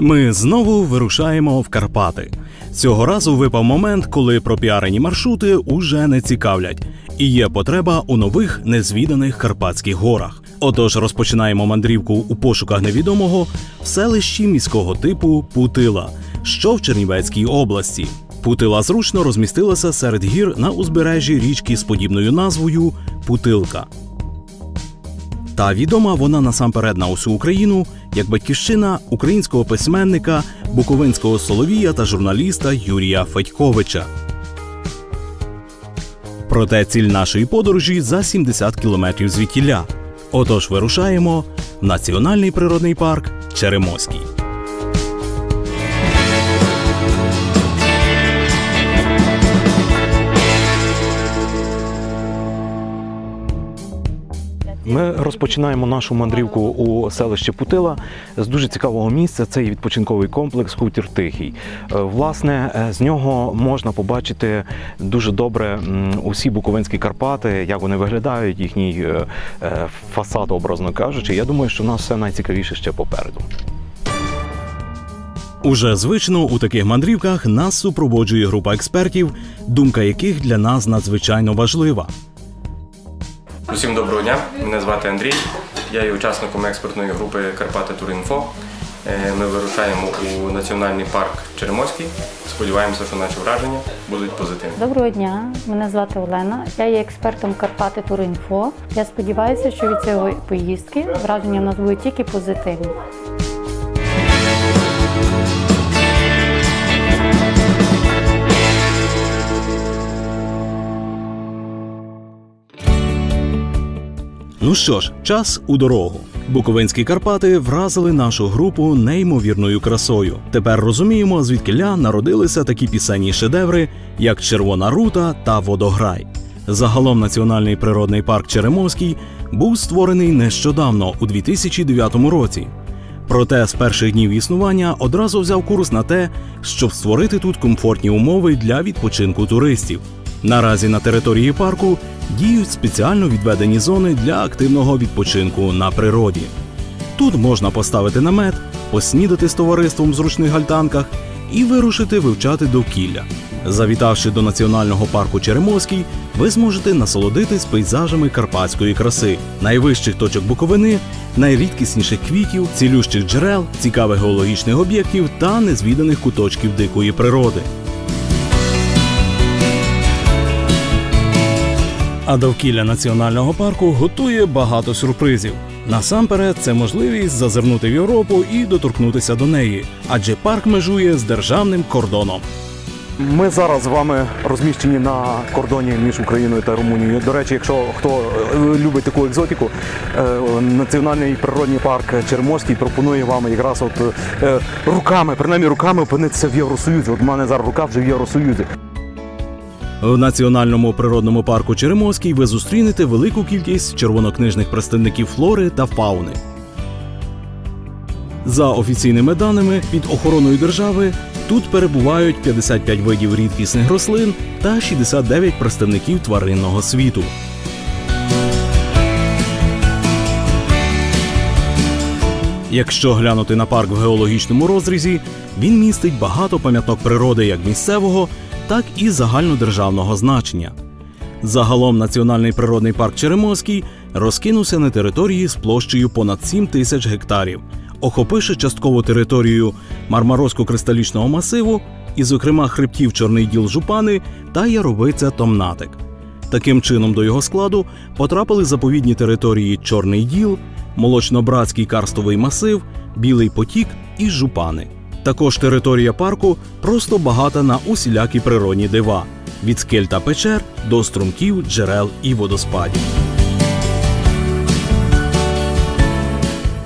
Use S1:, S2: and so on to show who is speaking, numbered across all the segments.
S1: Ми знову вирушаємо в Карпати. Цього разу випав момент, коли пропіарені маршрути уже не цікавлять, і є потреба у нових незвіданих карпатських горах. Отож, розпочинаємо мандрівку у пошуках невідомого в селищі міського типу Путила, що в Чернівецькій області. Путила зручно розмістилася серед гір на узбережжі річки з подібною назвою Путилка. Та відома вона насамперед на усю Україну як батьківщина українського письменника, буковинського соловія та журналіста Юрія Федьковича. Проте ціль нашої подорожі за 70 кілометрів звідтіля. Отож вирушаємо в Національний природний парк Черемоський. Ми розпочинаємо нашу мандрівку у селище Путила з дуже цікавого місця. Це є відпочинковий комплекс Хутір Тихий. Е, Власне, е, з нього можна побачити дуже добре усі Буковинські Карпати, як вони виглядають, їхній е, фасад, образно кажучи. Я думаю, що в нас все найцікавіше ще попереду. Уже звично у таких мандрівках нас супроводжує група експертів, думка яких для нас надзвичайно важлива.
S2: Усім доброго дня. Мене звати Андрій. Я є учасником експертної групи Карпати Турінфо. Е, Ми вирушаємо у національний парк Черемоський. Сподіваємося, що наші враження будуть позитивні.
S3: Доброго дня, мене звати Олена. Я є експертом Карпати Туринфо. Я сподіваюся, що від цієї поїздки враження в нас будуть тільки позитивні.
S1: Ну що ж, час у дорогу. Буковинські Карпати вразили нашу групу неймовірною красою. Тепер розуміємо, звідкиля народилися такі пісенні шедеври, як Червона рута та Водограй. Загалом Національний природний парк Черемоський був створений нещодавно у 2009 році. Проте з перших днів існування одразу взяв курс на те, щоб створити тут комфортні умови для відпочинку туристів. Наразі на території парку діють спеціально відведені зони для активного відпочинку на природі. Тут можна поставити намет, поснідати з товариством в зручних гальтанках і вирушити вивчати довкілля. Завітавши до національного парку Черемоський, ви зможете насолодитись пейзажами карпатської краси, найвищих точок Буковини, найрідкісніших квітів, цілющих джерел, цікавих геологічних об'єктів та незвіданих куточків дикої природи. А довкілля національного парку готує багато сюрпризів. Насамперед, це можливість зазирнути в Європу і доторкнутися до неї, адже парк межує з державним кордоном.
S4: Ми зараз з вами розміщені на кордоні між Україною та Румунією. До речі, якщо хто е, любить таку екзотику, е, національний природний парк Чермоський пропонує вам якраз от е, руками, принаймні руками опинитися в Євросоюзі. От в мене зараз рука вже в Євросоюзі.
S1: В національному природному парку Черемоський ви зустрінете велику кількість червонокнижних представників флори та фауни. За офіційними даними, під охороною держави тут перебувають 55 видів рідкісних рослин та 69 представників тваринного світу. Якщо глянути на парк в геологічному розрізі, він містить багато пам'яток природи як місцевого, так і загальнодержавного значення. Загалом Національний природний парк Черемоський розкинувся на території з площею понад 7 тисяч гектарів, охопивши часткову територію Мармарозько-кристалічного масиву, і, зокрема, хребтів Чорний діл Жупани та Яровиця Томнатик. Таким чином до його складу потрапили заповідні території Чорний діл, Молочнобратський карстовий масив, Білий потік і Жупани. Також територія парку просто багата на усілякі природні дива від скель та печер до струмків, джерел і водоспадів.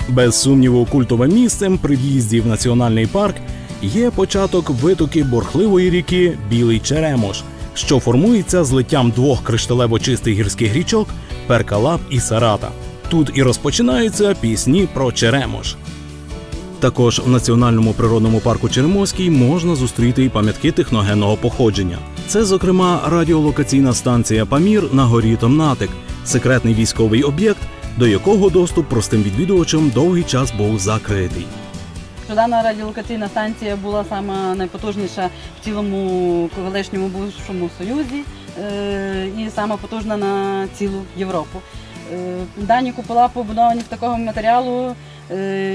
S1: Без сумніву, культовим місцем при в'їзді в національний парк є початок витоки бурхливої ріки Білий Черемош, що формується злиттям двох кришталево чистих гірських річок Перкалап і Сарата. Тут і розпочинаються пісні про Черемош. Також в національному природному парку Черемоський можна зустріти і пам'ятки техногенного походження. Це, зокрема, радіолокаційна станція Памір на горі Томнатик, секретний військовий об'єкт, до якого доступ простим відвідувачам довгий час був закритий.
S5: дана радіолокаційна станція була сама найпотужніша в цілому колишньому бувшому союзі е, і сама потужна на цілу Європу. Е, Дані купола побудовані з такого матеріалу,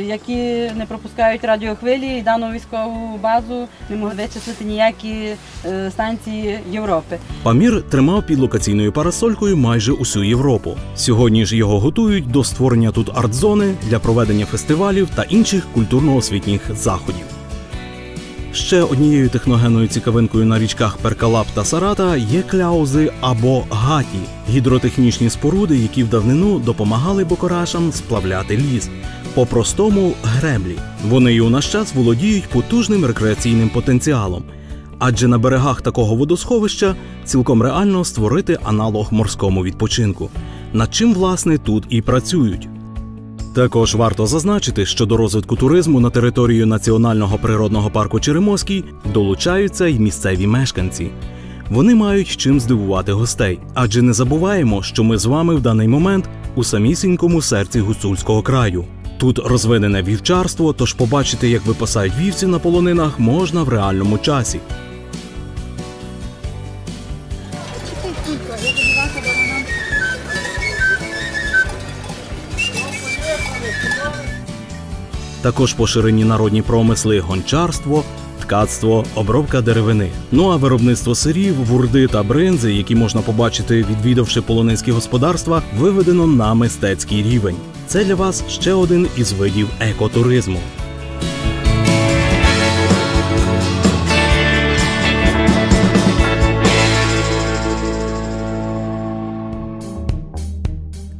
S5: які не пропускають радіохвилі, і дану військову базу не могли вичислити ніякі е, станції Європи.
S1: Памір тримав під локаційною парасолькою майже усю Європу. Сьогодні ж його готують до створення тут арт-зони для проведення фестивалів та інших культурно-освітніх заходів. Ще однією техногенною цікавинкою на річках Перкалап та Сарата є кляузи або гаті гідротехнічні споруди, які в давнину допомагали бокорашам сплавляти ліс. По-простому греблі. Вони і у наш час володіють потужним рекреаційним потенціалом. Адже на берегах такого водосховища цілком реально створити аналог морському відпочинку, над чим власне тут і працюють. Також варто зазначити, що до розвитку туризму на територію Національного природного парку Черемоський долучаються й місцеві мешканці. Вони мають чим здивувати гостей, адже не забуваємо, що ми з вами в даний момент у самісінькому серці гуцульського краю. Тут розвинене вівчарство, тож побачити, як випасають вівці на полонинах, можна в реальному часі. Також поширені народні промисли гончарство, ткацтво, обробка деревини. Ну а виробництво сирів, вурди та бринзи, які можна побачити, відвідавши полонинські господарства, виведено на мистецький рівень. Це для вас ще один із видів екотуризму.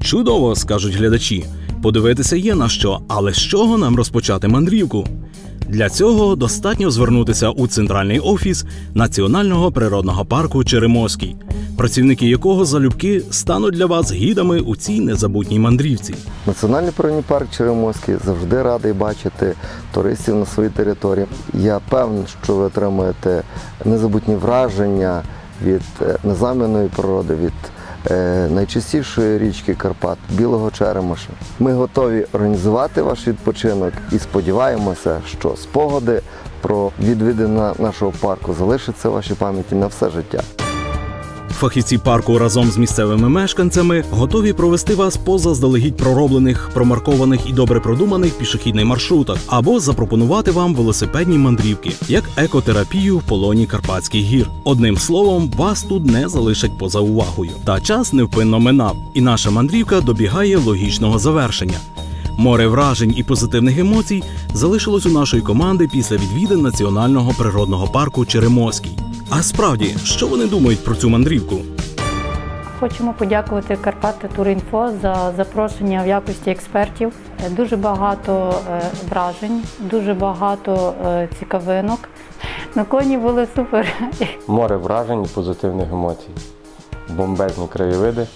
S1: Чудово, скажуть глядачі. Подивитися є на що, але з чого нам розпочати мандрівку? Для цього достатньо звернутися у центральний офіс Національного природного парку Черемоський, працівники якого залюбки стануть для вас гідами у цій незабутній мандрівці.
S6: Національний природний парк Черемоський завжди радий бачити туристів на своїй території. Я певний, що ви отримаєте незабутні враження від е, незамінної природи, від найчистішої річки Карпат, Білого Черемоша. Ми готові організувати ваш відпочинок і сподіваємося, що спогади про відвідина нашого парку залишаться в вашій пам'яті на все життя.
S1: Фахівці парку разом з місцевими мешканцями готові провести вас по заздалегідь пророблених, промаркованих і добре продуманих пішохідних маршрутах або запропонувати вам велосипедні мандрівки, як екотерапію в полоні Карпатських гір. Одним словом, вас тут не залишать поза увагою. Та час невпинно минав, і наша мандрівка добігає логічного завершення. Море вражень і позитивних емоцій залишилось у нашої команди після відвідин Національного природного парку Черемоський. А справді, що вони думають про цю мандрівку?
S3: Хочемо подякувати Карпати Турінфо за запрошення в якості експертів. Е, Дуже багато е, вражень, дуже багато е, цікавинок. На коні були супер.
S2: Море вражень і позитивних емоцій. Бомбезні краєвиди.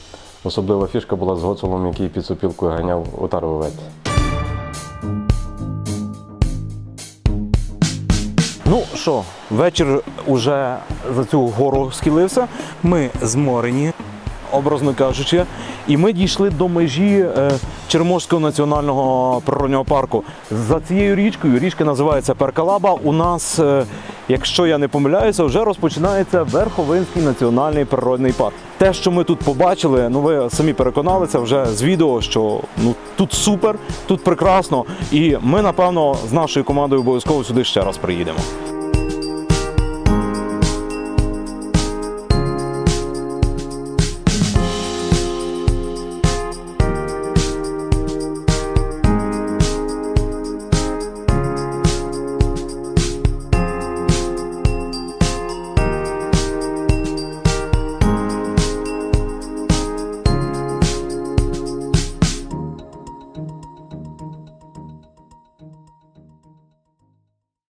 S2: Особлива фішка була з Гоцулом, який під сопілкою ганяв отару овець.
S4: Що, вечір уже за цю гору схилився. Ми зморені, образно кажучи, і ми дійшли до межі е, Черморського національного природнього парку. За цією річкою, річка називається Перкалаба. У нас, е, якщо я не помиляюся, вже розпочинається Верховинський національний природний парк. Те, що ми тут побачили, ну ви самі переконалися вже з відео, що ну тут супер, тут прекрасно, і ми напевно з нашою командою обов'язково сюди ще раз приїдемо.